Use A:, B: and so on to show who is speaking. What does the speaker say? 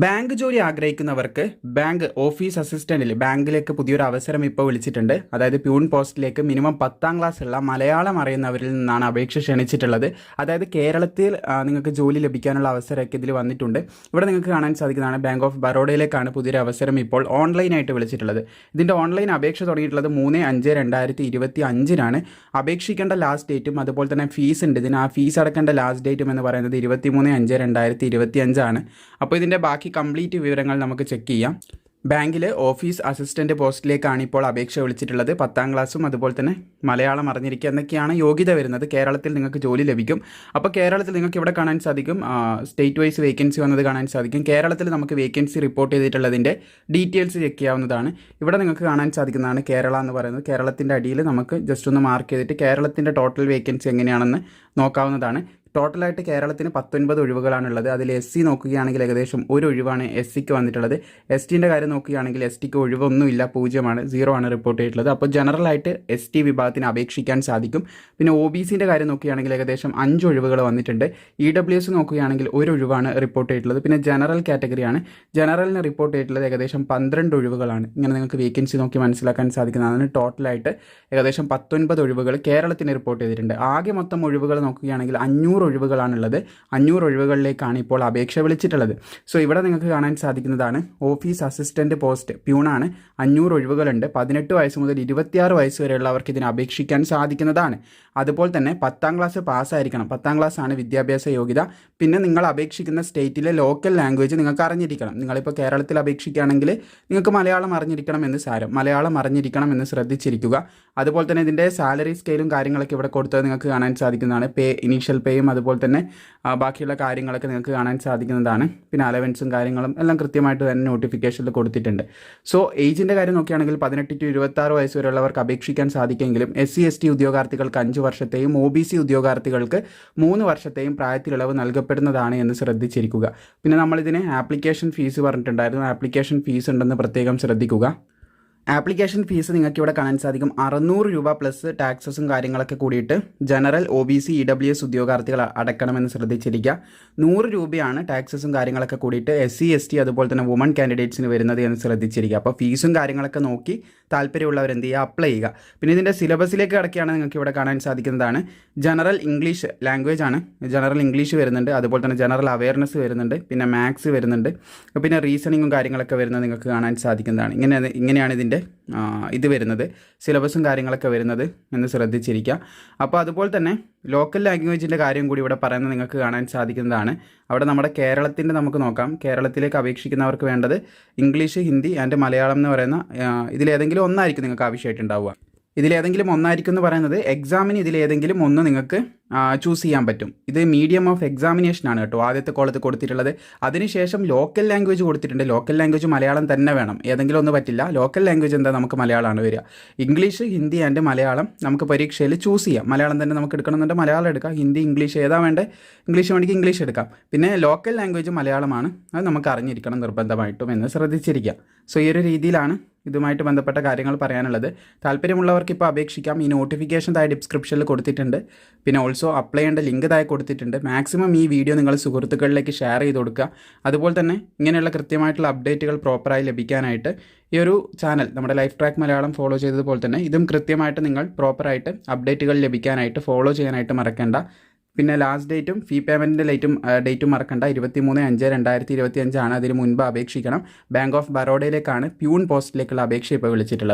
A: Bank ജോലി ആഗ്രഹിക്കുന്നവർക്ക് bank office അസിസ്റ്റന്റിൽ ബാങ്കിലേക്ക് പുതിയൊരു അവസരം ഇപ്പോൾ വിളിച്ചിട്ടുണ്ട്. അതായത് പ്യൂൺ പോസ്റ്റിലേക്ക് മിനിമം പത്താം ക്ലാസ് ഉള്ള മലയാളം അറിയുന്നവരിൽ നിന്നാണ് അപേക്ഷ ക്ഷണിച്ചിട്ടുള്ളത്. അതായത് കേരളത്തിൽ നിങ്ങൾക്ക് ജോലി ലഭിക്കാനുള്ള അവസരമൊക്കെ ഇതിൽ വന്നിട്ടുണ്ട്. ഇവിടെ നിങ്ങൾക്ക് കാണാൻ സാധിക്കുന്നതാണ് ബാങ്ക് ഓഫ് ബറോഡയിലേക്കാണ് പുതിയൊരു അവസരം ഇപ്പോൾ ഓൺലൈനായിട്ട് വിളിച്ചിട്ടുള്ളത്. ഇതിന്റെ ഓൺലൈൻ അപേക്ഷ തുടങ്ങിയിട്ടുള്ളത് മൂന്ന് അഞ്ച് രണ്ടായിരത്തി ഇരുപത്തി അഞ്ചിനാണ് അപേക്ഷിക്കേണ്ട ലാസ്റ്റ് ഡേറ്റും അതുപോലെ തന്നെ ഫീസ് ഉണ്ട്. ഇതിന് ആ ഫീസ് അടക്കേണ്ട ലാസ്റ്റ് ഡേറ്റും എന്ന് പറയുന്നത് ഇരുപത്തി മൂന്ന് അഞ്ച് രണ്ടായിരത്തി ഇരുപത്തി അഞ്ചാണ് അപ്പോൾ ഇതിന്റെ ബാക്കി കംപ്ലീറ്റ് വിവരങ്ങൾ നമുക്ക് ചെക്ക് ചെയ്യാം. ബാങ്കിൽ ഓഫീസ് അസിസ്റ്റന്റ് പോസ്റ്റിലേക്കാണ് ഇപ്പോൾ അപേക്ഷ വിളിച്ചിട്ടുള്ളത്. പത്താം ക്ലാസ്സും അതുപോലെ തന്നെ മലയാളം അറിഞ്ഞിരിക്കുക എന്നൊക്കെയാണ് യോഗ്യത വരുന്നത്. കേരളത്തിൽ നിങ്ങൾക്ക് ജോലി ലഭിക്കും. അപ്പോൾ കേരളത്തിൽ നിങ്ങൾക്ക് ഇവിടെ കാണാൻ സാധിക്കും. സ്റ്റേറ്റ് വൈസ് വേക്കൻസി വന്നത് കാണാൻ സാധിക്കും. കേരളത്തിൽ നമുക്ക് വേക്കൻസി റിപ്പോർട്ട് ചെയ്തിട്ടുള്ളതിന്റെ ഡീറ്റെയിൽസ് ചെക്ക് ചെയ്യാവുന്നതാണ്. ഇവിടെ നിങ്ങൾക്ക് കാണാൻ സാധിക്കുന്നതാണ് കേരള എന്ന് പറയുന്നത്. കേരളത്തിന്റെ അടിയിൽ നമുക്ക് ജസ്റ്റ് ഒന്ന് മാർക്ക് ചെയ്തിട്ട് കേരളത്തിന്റെ ടോട്ടൽ വേക്കൻസി എങ്ങനെയാണെന്ന് നോക്കാവുന്നതാണ്. ടോട്ടലായിട്ട് കേരളത്തിന് പത്തൊൻപത് ഒഴിവുകളാണുള്ളത്. അതിൽ എസ് സി നോക്കുകയാണെങ്കിൽ ഏകദേശം ഒരു ഒഴിവാണ് എസ് സിക്ക് വന്നിട്ടുള്ളത്. എസ് ടിന്റെ കാര്യം നോക്കുകയാണെങ്കിൽ എസ് ടിക്ക് ഒഴിവൊന്നുമില്ല പൂജ്യമാണ് സീറോ ആണ് റിപ്പോർട്ട് ചെയ്തിട്ടുള്ളത്. അപ്പോൾ ജനറലായിട്ട് എസ് ടി വിഭാഗത്തിന് അപേക്ഷിക്കാൻ സാധിക്കും. പിന്നെ ഒ ബി സിന്റെ കാര്യം നോക്കുകയാണെങ്കിൽ ഏകദേശം അഞ്ച് ഒഴിവുകൾ വന്നിട്ടുണ്ട്. ഇ ഡബ്ല്യു എസ് നോക്കുകയാണെങ്കിൽ ഒരു ഒഴിവാണ് റിപ്പോർട്ട് ചെയ്തിട്ടുള്ളത്. പിന്നെ ജനറൽ കാറ്റഗറിയാണ് ജനറലിന് റിപ്പോർട്ട് ചെയ്തിട്ടുള്ളത് ഏകദേശം പന്ത്രണ്ട് ഒഴിവുകളാണ്. ഇങ്ങനെ നിങ്ങൾക്ക് വേക്കൻസി നോക്കി മനസ്സിലാക്കാൻ സാധിക്കുന്നതാണ്. ടോട്ടലായിട്ട് ഏകദേശം പത്തൊൻപത് ഒഴിവുകൾ കേരളത്തിന് റിപ്പോർട്ട് ചെയ്തിട്ടുണ്ട്. ആകെ മൊത്തം ഒഴിവുകൾ നോക്കുകയാണെങ്കിൽ അഞ്ഞൂറ് ഒഴിവുകളാണുള്ളത്. അഞ്ഞൂറ് ഒഴിവുകളിലേക്കാണ് ഇപ്പോൾ അപേക്ഷ വിളിച്ചിട്ടുള്ളത്. സോ ഇവിടെ നിങ്ങൾക്ക് കാണാൻ സാധിക്കുന്നതാണ്. ഓഫീസ് അസിസ്റ്റന്റ് പോസ്റ്റ് പ്യൂണാണ്. അഞ്ഞൂറ് ഒഴിവുകളുണ്ട്. പതിനെട്ട് വയസ്സ് മുതൽ ഇരുപത്തിയാറ് വയസ്സ് വരെയുള്ളവർക്ക് ഇതിന് അപേക്ഷിക്കാൻ സാധിക്കുന്നതാണ്. അതുപോലെ തന്നെ പത്താം ക്ലാസ് പാസ്സായിരിക്കണം. പത്താം ക്ലാസ് ആണ് വിദ്യാഭ്യാസ യോഗ്യത. പിന്നെ നിങ്ങൾ അപേക്ഷിക്കുന്ന സ്റ്റേറ്റിലെ ലോക്കൽ ലാംഗ്വേജ് നിങ്ങൾക്ക് അറിഞ്ഞിരിക്കണം. നിങ്ങളിപ്പോൾ കേരളത്തിൽ അപേക്ഷിക്കുകയാണെങ്കിൽ നിങ്ങൾക്ക് മലയാളം അറിഞ്ഞിരിക്കണം എന്ന് സാരം. മലയാളം അറിഞ്ഞിരിക്കണം എന്ന് ശ്രദ്ധിച്ചിരിക്കുക. അതുപോലെ തന്നെ ഇതിന്റെ സാലറി സ്കെയിലും കാര്യങ്ങളൊക്കെ ഇവിടെ കൊടുത്തത് നിങ്ങൾക്ക് കാണാൻ സാധിക്കുന്നതാണ്. പേ ഇനീഷ്യൽ പേയും അതുപോലെ തന്നെ ബാക്കിയുള്ള കാര്യങ്ങളൊക്കെ നിങ്ങൾക്ക് കാണാൻ സാധിക്കുന്നതാണ്. പിന്നെ അലവൻസും കാര്യങ്ങളും എല്ലാം കൃത്യമായിട്ട് തന്നെ നോട്ടിഫിക്കേഷനിൽ കൊടുത്തിട്ടുണ്ട്. സോ ഏജിന്റെ കാര്യം നോക്കുകയാണെങ്കിൽ പതിനെട്ട് ടു ഇരുപത്താറ് വയസ്സ് വരെയുള്ളവർക്ക് അപേക്ഷിക്കാൻ സാധിക്കുമെങ്കിലും എസ് സി എസ് ടി ഉദ്യോഗാർത്ഥികൾക്ക് അഞ്ച് വർഷത്തെയും ഒ ബി സി ഉദ്യോഗാർത്ഥികൾക്ക് മൂന്ന് വർഷത്തെയും പ്രായത്തിലിളവ് നൽകപ്പെടുന്നതാണ് എന്ന് ശ്രദ്ധിച്ചിരിക്കുക. പിന്നെ നമ്മളിതിന് ആപ്ലിക്കേഷൻ ഫീസ് പറഞ്ഞിട്ടുണ്ടായിരുന്നു. ആപ്ലിക്കേഷൻ ഫീസ് ഉണ്ടെന്ന് പ്രത്യേകം ശ്രദ്ധിക്കുക. ആപ്ലിക്കേഷൻ ഫീസ് നിങ്ങൾക്ക് ഇവിടെ കാണാൻ സാധിക്കും. അറുന്നൂറ് രൂപ പ്ലസ് ടാക്സസും കാര്യങ്ങളൊക്കെ കൂടിയിട്ട് general O B C E W S ഉദ്യോഗാർത്ഥികൾ അടക്കണമെന്ന് ശ്രദ്ധിച്ചിരിക്കുക. നൂറ് രൂപയാണ് ടാക്സസും കാര്യങ്ങളൊക്കെ കൂടിയിട്ട് എസ് സി എസ് ടി അതുപോലെ തന്നെ വുമൺ കാൻഡിഡേറ്റ്സിന് വരുന്നത് എന്ന് ശ്രദ്ധിച്ചിരിക്കുക. അപ്പോൾ ഫീസും കാര്യങ്ങളൊക്കെ നോക്കി താല്പര്യമുള്ളവർ എന്ത് ചെയ്യുക? അപ്ലൈ ചെയ്യുക. പിന്നെ ഇതിന്റെ സിലബസിലേക്ക് കിടക്കുകയാണ് നിങ്ങൾക്ക് ഇവിടെ കാണാൻ സാധിക്കുന്നതാണ്. ജനറൽ ഇംഗ്ലീഷ് ലാംഗ്വേജ് ആണ്. ജനറൽ ഇംഗ്ലീഷ് വരുന്നുണ്ട്. അതുപോലെ തന്നെ ജനറൽ അവയർനെസ് വരുന്നുണ്ട്. പിന്നെ മാത്സ് വരുന്നുണ്ട്. പിന്നെ റീസണിങ്ങും കാര്യങ്ങളൊക്കെ വരുന്നത് നിങ്ങൾക്ക് കാണാൻ സാധിക്കുന്നതാണ്. ഇങ്ങനെ ഇങ്ങനെയാണ് ഇതിന്റെ ആ, ഇത് വരുന്നത് സിലബസും കാര്യങ്ങളൊക്കെ വരുന്നത് എന്ന് ശ്രദ്ധിച്ചിരിക്കുക. അപ്പോൾ അതുപോലെ തന്നെ ലോക്കൽ ലാംഗ്വേജിന്റെ കാര്യം കൂടി ഇവിടെ പറയുന്നത് നിങ്ങൾക്ക് കാണാൻ സാധിക്കുന്നതാണ്. അവിടെ നമ്മുടെ കേരളത്തിന്റെ നമുക്ക് നോക്കാം. കേരളത്തിലേക്ക് അപേക്ഷിക്കുന്നവർക്ക് വേണ്ടത് ഇംഗ്ലീഷ് ഹിന്ദി ആൻഡ് മലയാളം എന്ന് പറയുന്ന ഇതിലേതെങ്കിലും ഒന്നായിരിക്കും നിങ്ങൾക്ക് ആവശ്യമായിട്ടുണ്ടാവുക. ഇതിലേതെങ്കിലും ഒന്നായിരിക്കും എന്ന് പറയുന്നത് എക്സാമിന് ഇതിലേതെങ്കിലും ഒന്ന് നിങ്ങൾക്ക് ചൂസ് ചെയ്യാൻ പറ്റും. ഇത് മീഡിയം ഓഫ് എക്സാമിനേഷൻ ആണ് കേട്ടോ. ആദ്യത്തെ കോളത്ത് കൊടുത്തിട്ടുള്ളത്. അതിനുശേഷം ലോക്കൽ ലാംഗ്വേജ് കൊടുത്തിട്ടുണ്ട്. ലോക്കൽ ലാംഗ്വേജ് മലയാളം തന്നെ വേണം. ഏതെങ്കിലും ഒന്നും പറ്റില്ല. ലോക്കൽ ലാംഗ്വേജ് എന്താ? നമുക്ക് മലയാളമാണ് വരിക. ഇംഗ്ലീഷ് ഹിന്ദി ആൻഡ് മലയാളം നമുക്ക് പരീക്ഷയിൽ ചൂസ് ചെയ്യാം. മലയാളം തന്നെ നമുക്ക് എടുക്കണമെന്നുണ്ടെങ്കിൽ മലയാളം എടുക്കാം. ഹിന്ദി ഇംഗ്ലീഷ് ഏതാ വേണ്ടേ? ഇംഗ്ലീഷ് വേണമെങ്കിൽ ഇംഗ്ലീഷ് എടുക്കാം. പിന്നെ ലോക്കൽ ലാംഗ്വേജ് മലയാളമാണ്. അത് നമുക്ക് അറിഞ്ഞിരിക്കണം നിർബന്ധമായിട്ടും എന്ന് ശ്രദ്ധിച്ചിരിക്കുക. സോ ഈ ഒരു രീതിയിലാണ് ഇതുമായിട്ട് ബന്ധപ്പെട്ട കാര്യങ്ങൾ പറയാനുള്ളത്. താല്പര്യമുള്ളവർക്ക് ഇപ്പോൾ അപേക്ഷിക്കാം. ഈ നോട്ടിഫിക്കേഷൻ തായ ഡിസ്ക്രിപ്ഷനിൽ കൊടുത്തിട്ടുണ്ട്. പിന്നെ ഓൾസോ അപ്ലൈ ചെയ്യേണ്ട ലിങ്ക് താഴെ കൊടുത്തിട്ടുണ്ട്. മാക്സിമം ഈ വീഡിയോ നിങ്ങൾ സുഹൃത്തുക്കളിലേക്ക് ഷെയർ ചെയ്ത് കൊടുക്കുക. അതുപോലെ തന്നെ ഇങ്ങനെയുള്ള കൃത്യമായിട്ടുള്ള അപ്ഡേറ്റുകൾ പ്രോപ്പറായി ലഭിക്കാനായിട്ട് ഈ ഒരു ചാനൽ നമ്മുടെ ലൈഫ് ട്രാക്ക് മലയാളം ഫോളോ ചെയ്തതുപോലെ തന്നെ ഇതും കൃത്യമായിട്ട് നിങ്ങൾ പ്രോപ്പറായിട്ട് അപ്ഡേറ്റുകൾ ലഭിക്കാനായിട്ട് ഫോളോ ചെയ്യാനായിട്ട് മറക്കേണ്ട. പിന്നെ ലാസ്റ്റ് ഡേറ്റും ഫീ പേയ്മെന്റിന്റെ ഡേറ്റും ഡേറ്റും മറക്കണ്ട ഇരുപത്തി മൂന്ന് അഞ്ച് രണ്ടായിരത്തി ഇരുപത്തി അഞ്ചാണ് അതിന് മുൻപ് അപേക്ഷിക്കണം. ബാങ്ക് ഓഫ് ബറോഡയിലേക്കാണ് പ്യൂൺ പോസ്റ്റിലേക്കുള്ള അപേക്ഷ ഇപ്പോൾ വിളിച്ചിട്ടുള്ളത്.